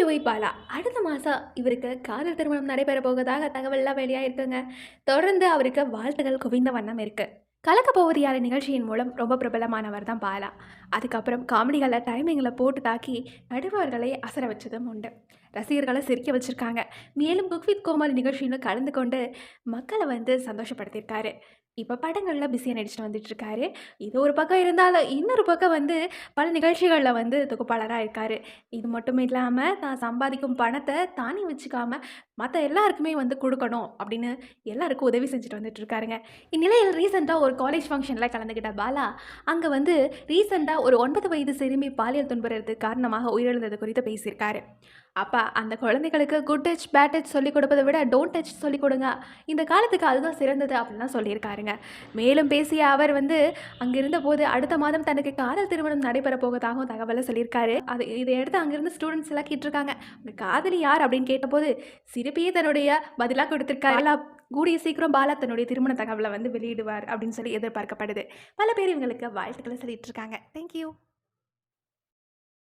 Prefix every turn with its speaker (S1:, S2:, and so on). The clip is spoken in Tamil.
S1: டியூஐ பாலா அடுத்த மாதம் இவருக்கு காதல் திருமணம் நடைபெற போவதாக தகவல்லாம் வெளியாயிருக்குங்க. தொடர்ந்து அவருக்கு வாழ்த்துகள் குவிந்த வண்ணம் இருக்கு. கலக்க போவது யார் நிகழ்ச்சியின் மூலம் ரொம்ப பிரபலமானவர் தான் பாலா. அதுக்கப்புறம் காமெடிகளில் டைமிங்கில் போட்டு தாக்கி நடுவர்களை அசர வச்சதும் உண்டு. ரசிகர்களை சிரிக்க வச்சுருக்காங்க. மேலும் குக் வித் கோமாளி நிகழ்ச்சியில் கலந்து கொண்டு மக்களை வந்து சந்தோஷப்படுத்தியிருக்காரு. இப்போ படங்களில் பிஸியாக நடிச்சுட்டு வந்துட்டுருக்காரு. இது ஒரு பக்கம் இருந்தாலும் இன்னொரு பக்கம் வந்து பல நிகழ்ச்சிகளில் வந்து தொகுப்பாளராக இருக்கார். இது மட்டும் இல்லாமல் தான் சம்பாதிக்கும் பணத்தை தானே வச்சுக்காமல் மற்ற எல்லாருக்குமே வந்து கொடுக்கணும் அப்படின்னு எல்லாருக்கும் உதவி செஞ்சுட்டு வந்துட்டு இருக்காருங்க இந்நிலையில் ரீசெண்டாக ஒரு காலேஜ் ஃபங்க்ஷனில் கலந்துக்கிட்ட பாலா அங்கே வந்து ரீசெண்டாக ஒரு ஒன்பது வயது சிறுமி பாலியல் துன்புறது காரணமாக உயிரிழந்தது குறித்து பேசியிருக்காரு. அப்போ அந்த குழந்தைகளுக்கு குட் டச் பேட் டச் சொல்லிக் கொடுப்பதை விட டோன்ட் டச் சொல்லிக் கொடுங்க. இந்த காலத்துக்கு அதுதான் சிறந்தது அப்படின்லாம் சொல்லியிருக்காருங்க. மேலும் பேசிய அவர் வந்து அங்கிருந்த போது அடுத்த மாதம் தனக்கு காதல் திருமணம் நடைபெற போவதாகவும் தகவலை சொல்லியிருக்காரு. அது இதை எடுத்து அங்கிருந்து ஸ்டூடெண்ட்ஸ் எல்லாம் கேட்டிருக்காங்க. உங்க காதலி யார்? அப்படின்னு கேட்டபோது சிரிப்பியே தன்னுடைய பதிலாக கொடுத்துருக்காரு. கூடிய சீக்கிரம் பாலா தன்னுடைய திருமண தகவலை வந்து வெளியிடுவார் அப்படின்னு சொல்லி எதிர்பார்க்கப்படுது. பல பேர் இவங்களுக்கு வாழ்த்துக்களை சொல்லிட்டு இருக்காங்க. தேங்க்யூ